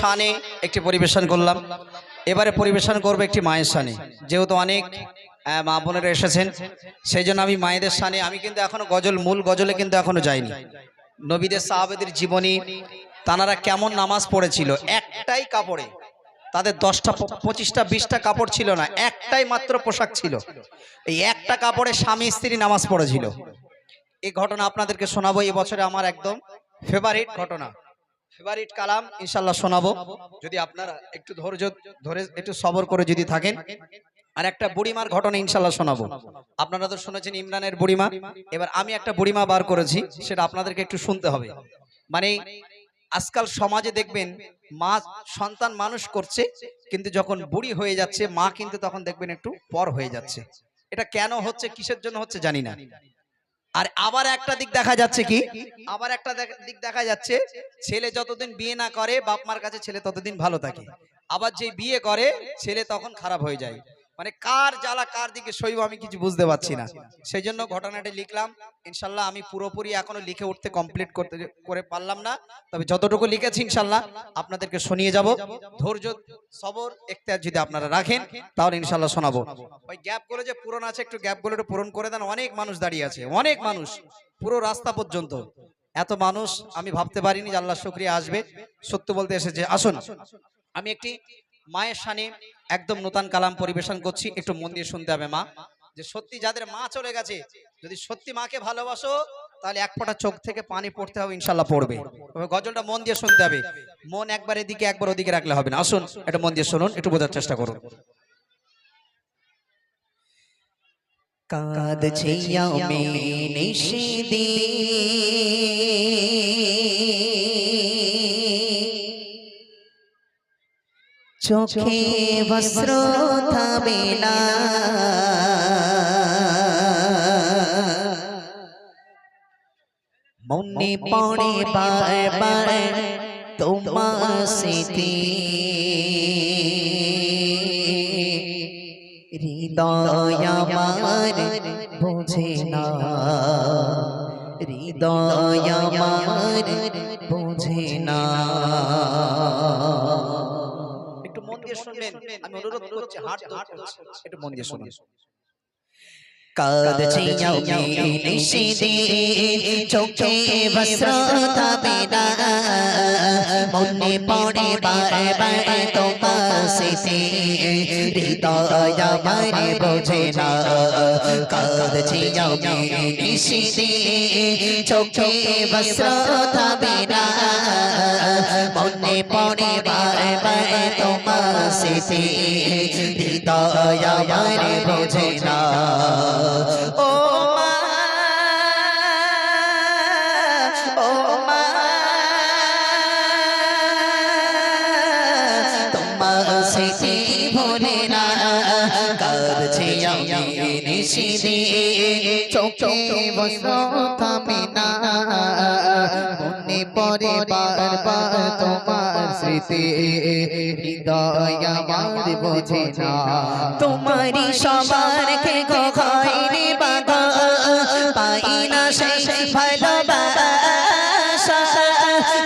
শানে একটি পরিবেশন করলাম। এবারে পরিবেশন করব একটি মায়ের শানে। যেহেতু অনেক মা বোনেরা এসেছেন, সেই জন্য আমি মায়েদের শানে, আমি কিন্তু এখনও গজল, মূল গজলে কিন্তু এখনও যাইনি। নবীদের সাহাবেদের জীবনী, তানারা কেমন নামাজ পড়েছিল? একটাই কাপড়ে। তাদের দশটা, পঁচিশটা, বিশটা কাপড় ছিল না, একটাই মাত্র পোশাক ছিল। এই একটা কাপড়ে স্বামী, স্ত্রী নামাজ পড়েছিল। এই ঘটনা আপনাদেরকে শোনাবো, এই বছরে আমার একদম ফেভারিট ঘটনা। ফেভারিট কালাম ইনশাল্লাহ শোনাবো। যদি আপনারা একটু ধৈর্য ধরে, একটু সবর করে যদি থাকেন। আর একটা বুড়িমার ঘটনা ইনশাল্লাহ শোনাবো। আপনারা তো শুনেছেন ইমরানের বুড়িমা। এবার আমি একটা বুড়িমা বার করেছি, সেটা আপনাদেরকে একটু শুনতে হবে। মানে আজকাল সমাজে দেখবেন, মা সন্তান মানুষ করছে, কিন্তু যখন বুড়ি হয়ে যাচ্ছে, মা কিন্তু তখন দেখবেন একটু পর হয়ে যাচ্ছে। এটা কেন হচ্ছে, কিসের জন্য হচ্ছে জানি না। আর আবার একটা দিক দেখা যাচ্ছে কি? আবার একটা দিক দেখা যাচ্ছে, ছেলে যতদিন বিয়ে না করে, বাপ মার কাছে ছেলে ততদিন ভালো থাকে। আবার যে বিয়ে করে, ছেলে তখন খারাপ হয়ে যায়। মানে কার জ্বালা কার দিকে সইব আমি কিছু বুঝতে পারছি না। সেই জন্য ঘটনাটা লিখলাম। ইনশাল্লাহ আমি পুরোপুরি এখনও লিখে উঠতে কমপ্লিট করতে করে পারলাম না। তবে যতটুকু লিখেছি ইনশাল্লাহ আপনাদেরকে শুনিয়ে যাব। ধৈর্য, সবর এখতিয়ার যদি আপনারা রাখেন, তাহলে ইনশাল্লাহ শোনাবো। ওই গ্যাপগুলো যে পূরণ আছে, একটু গ্যাপগুলো একটু পূরণ করে দেন। অনেক মানুষ দাঁড়িয়ে আছে, অনেক মানুষ। পুরো রাস্তা পর্যন্ত। এত মানুষ, আমি ভাবতে পারিনি যে আল্লাহ শুক্রিয়া আসবে। সত্য বলতে এসেছে, আসুন। আমি একটি মায়ের সানে একদম নতুন কালাম পরিবেশন করছি। একটু মন দিয়ে শুনতে হবে মা, যে সত্যি যাদের মা চলে গেছে, যদি সত্যি মাকে ভালোবাসো, তাহলে এক ফোঁটা চোখ থেকে পানি পড়তে হবে ইনশাল্লাহ পড়বে। গজলটা মন দিয়ে শুনতে হবে। মন একবার এদিকে, একবার ওদিকে রাখলে হবে না। আসুন এটা মন দিয়ে শুনুন, একটু বোঝার চেষ্টা করুন। কাঁদছে আমি চোখে বস্ত্র থামে না। মনে পড়ে বারবার তোমার স্মৃতি। হৃদয় আমার বোঝে না। হৃদয় আমার বোঝে না। দিয়ে শুনবেন আমি অনুরোধ করছি হাট ধরতে একটু মন দিয়ে শুনুন। কাঁদছে আমি নিশিদি চোখে বস্ত্র থামে মনে পড়ে বারবার তোমার স্মৃতি হৃদয় আমার বোঝে না। কাঁদছে আমি নিশিদি চোখে বস্ত্র থামে মনে পড়ে বারবার তোমার স্মৃতি হৃদয় আমার বোঝে না। ও মা ও মা, তোমার স্মৃতি ভোলে না। কাঁদছে আমি নিশিদি চোখে না বারবার তোমার স্মৃতি। বোঝে না। সবার কে গো খয়রে বাধা। পাই সেই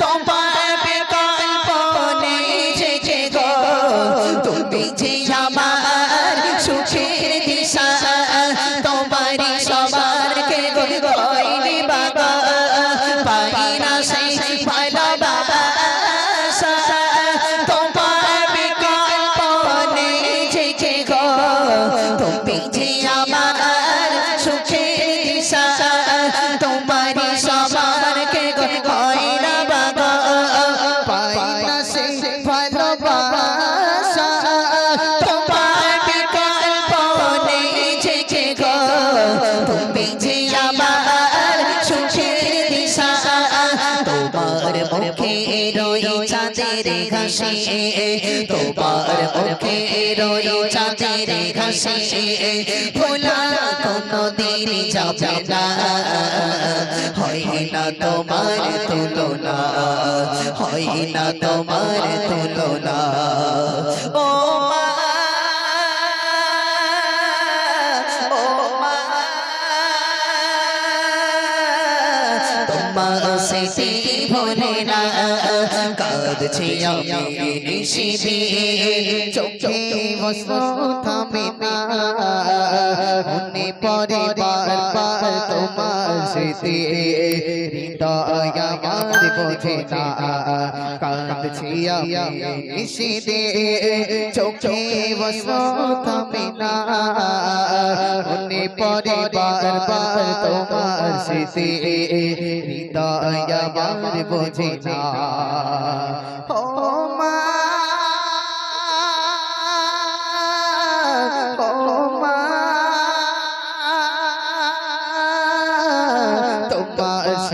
তোমার বিকল্প নেই যে গো। তুমি যে আমার ঘাসে তোমার মুখে রই চাঁদের ঘাসে ভোলা কোনো দিন যাবে না হয় না তোমার তুলনা হয় না তোমার তুলনা ও সে ভোলে না কাঁদছি আমি নিশিদি চোখে বসো থামে না। মনে পরে বারবার তোমার আমার বোঝে না কাঁদছি আমি নিশিদি চোখে বস্ত্র থামে না মনে। পরে বারবার তোমার স্মৃতি। হৃদয় আমার বোঝে না।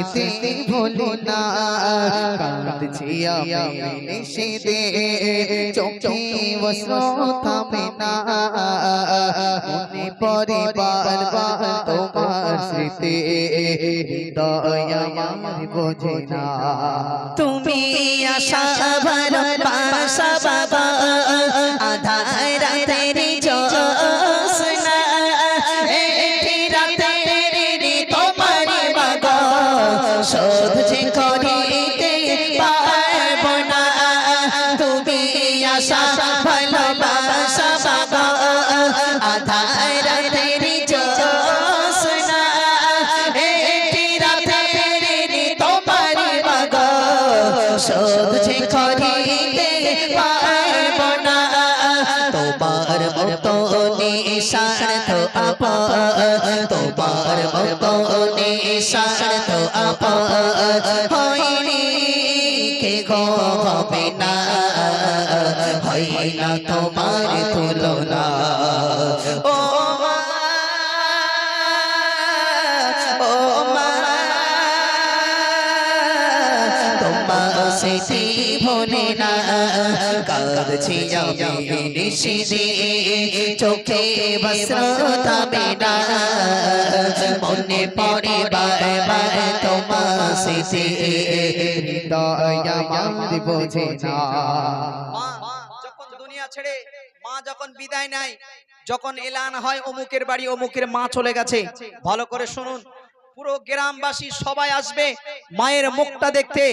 তোমার স্মৃতি না কাঁদছি আমি নিষেধে চোখে বস্ত্র থামে না মনে পরে বারবার তোমার স্মৃতি হৃদয় আমার বোঝে না। তুমি আশা ভালোবাসা বাবা আধার রাতের নিশার্থ আপ তোমার মতো নিশার্থ আপ, হয়নি কে গো হবে না, হয় না তোমার তুলনা। ও ছেড়ে, মা যখন বিদায় যখন এলান হয় অমুকের বাড়ি, অমুকের মা চলে গেছে। ভালো করে শুনুন। পুরো গ্রামবাসী সবাই আসবে, মায়ের মুখটা দেখতে,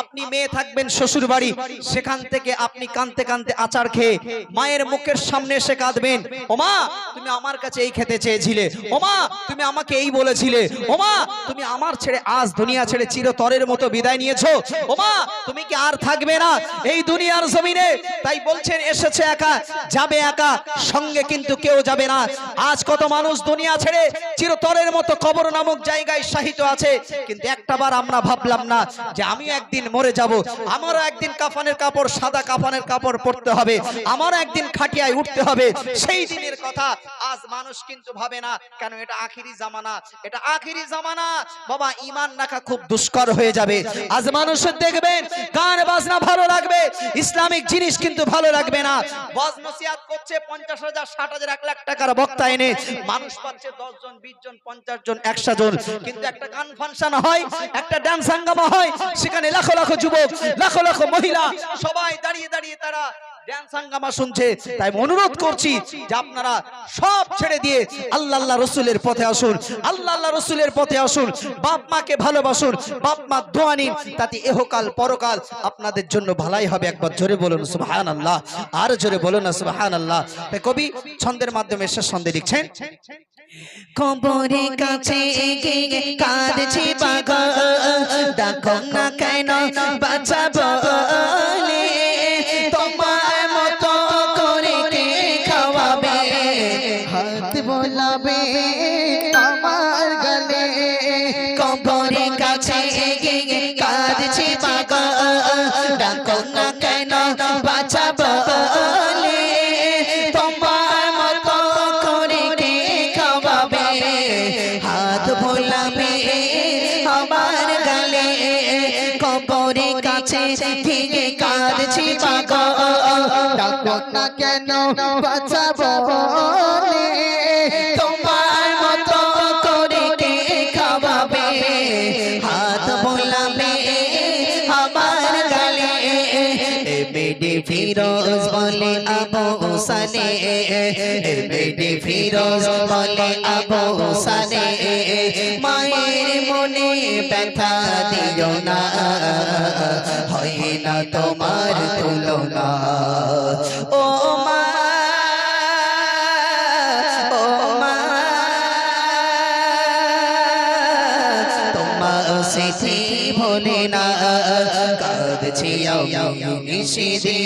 আপনি মেয়ে থাকবেন শ্বশুর বাড়ি, সেখান থেকে আপনি কানতে কানতে আচার খেয়ে মায়ের মুখের সামনে এসে কাঁদবেন। ওমা, তুমি আমার কাছে এই খেতে চেয়েছিলে। ওমা, তুমি আমাকে এই বলেছিলে। ওমা, তুমি আমার ছেড়ে আজ দুনিয়া ছেড়ে চিরতরের মতো বিদায় নিয়েছো। ওমা, তুমি কি আর থাকবে না এই দুনিয়ার জমিনে? তাই বলছেন, এসেছে একা, যাবে একা, সঙ্গে কিন্তু কেউ যাবে না। আজ কত মানুষ দুনিয়া ছেড়ে চিরতরের মতো কবর নামক জায়গায় সাহিত্য আছে। কিন্তু একটাবার আমরা ভাবলাম না যে আমিও একদিন মরে যাব। আমারও একদিন কাফানের কাপড়, সাদা কাফানের কাপড় পরতে হবে। আমারও একদিন খাটিয়ায় উঠতে হবে। সেই দিনের কথা আজ মানুষ কিন্তু ভাবে না, কেন এটা আখিরি জামানা? এটা আখিরি জামানা। বাবা ইমান রাখা খুব দুষ্কর হয়ে যাবে। আজ মানুষের দেখবেন গান, বাজনা ভালো লাগবে। ইসলামিক জিনিস কিন্তু ভালো লাগবে না। ওয়াজ নসিহাত করছে পঞ্চাশ হাজার, ষাট হাজার, এক লাখ টাকার বক্তা এনে। মানুষ পাচ্ছে দশ জন, বিশ জন, পঞ্চাশ জন, একশো জন। কিন্তু একটা গান ফাংশন হয় একটা ডান্স হাঙ্গামা হয় সেখানে লাখো লাখো যুবক লাখো লাখো মহিলা সবাই দাঁড়িয়ে দাঁড়িয়ে তারা ড্যান্স হাঙ্গামা শুনছে। তাই অনুরোধ করছি যে আপনারা সব ছেড়ে দিয়ে আল্লাহ আল্লাহ রসুলের পথে আসুন আল্লাহ আল্লাহ রসুলের পথে আসুন বাপ মাকে ভালোবাসুন বাপ মা দোয়া নিন তাতে এহকাল পরকাল আপনাদের জন্য ভালাই হবে। একবার জোরে বলুন সুবহান আল্লাহ আর জোরে বলুন না সুবহান আল্লাহ কবি ছন্দের মাধ্যমে শেষ ছন্দে লিখছেন কবরে কাছে গিয়ে কাঁদছি পাগল। দেখো না কেন বাঁচা কাছে ভেঙে কাঁদছি পাগল। ডাকো না কেন? বাঁচাবো ফিরোজ বলে আবু সানে বেডি ফিরোজ বলে আবু সানে মায়ের মনে ব্যথা দিও না হয় না তোমার তুলনা ও মা ভোলে না নিশিদি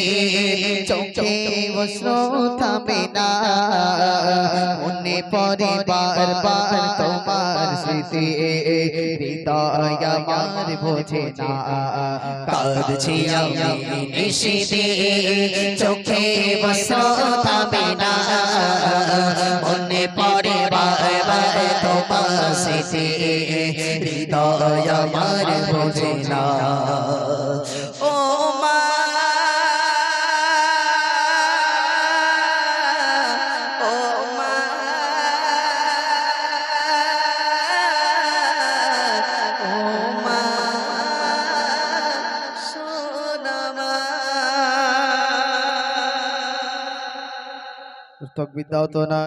চোখে থামে না। মনে পরে বার বার তোমার স্মৃতি, হৃদয় আমার বোঝে না। কাঁদছি আমি নিশিদি চোখে থামে না। মনে পরে বার বার তোমার স্মৃতি, হৃদয় আমার বোঝে না। তকবির দাও তো না